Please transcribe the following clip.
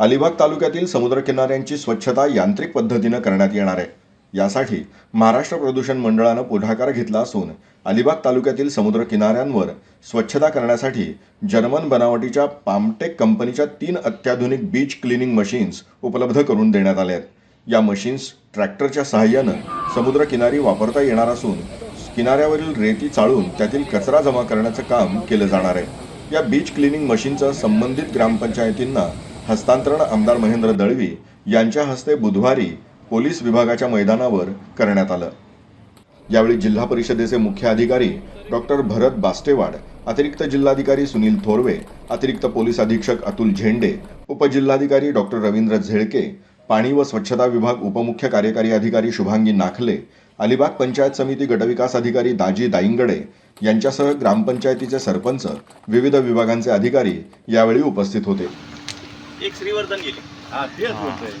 अलिबाग तालुक्यातील समुद्रकिनाऱ्यांची स्वच्छता यांत्रिक पद्धतीनं करण्यात येणार आहे. यासाठी महाराष्ट्र प्रदूषण मंडळानं पुढाकार घेतला असून अलिबाग तालुक्यातील समुद्र किनाऱ्यांवर स्वच्छता करण्यासाठी जर्मन बनावटीच्या पामटेक कंपनीच्या तीन अत्याधुनिक बीच क्लिनिंग मशीन्स उपलब्ध करून देण्यात आल्या आहेत. या मशीन्स ट्रॅक्टरच्या सहाय्यानं समुद्रकिनारी वापरता येणार असून किनाऱ्यावरील रेती चाळून त्यातील कचरा जमा करण्याचं काम केलं जाणार आहे. या बीच क्लिनिंग मशीनचं संबंधित ग्रामपंचायतींना हस्तांतरण आमदार महेंद्र दळवी यांच्या हस्ते बुधवारी पोलीस विभागाच्या मैदानावर करण्यात आलं. यावेळी जिल्हा परिषदेचे मुख्य अधिकारी डॉक्टर भरत बास्टेवाड अतिरिक्त जिल्हाधिकारी सुनील थोरवे अतिरिक्त पोलीस अधीक्षक अतुल झेंडे उपजिल्हाधिकारी डॉक्टर रवींद्र झेळके पाणी व स्वच्छता विभाग उपमुख्य कार्यकारी अधिकारी शुभांगी नाखले अलिबाग पंचायत समिती गटविकास अधिकारी दाजी दाईंगडे यांच्यासह ग्रामपंचायतीचे सरपंच विविध विभागांचे अधिकारी यावेळी उपस्थित होते. एक श्रीवर्धन गेले. हा तेच होतंय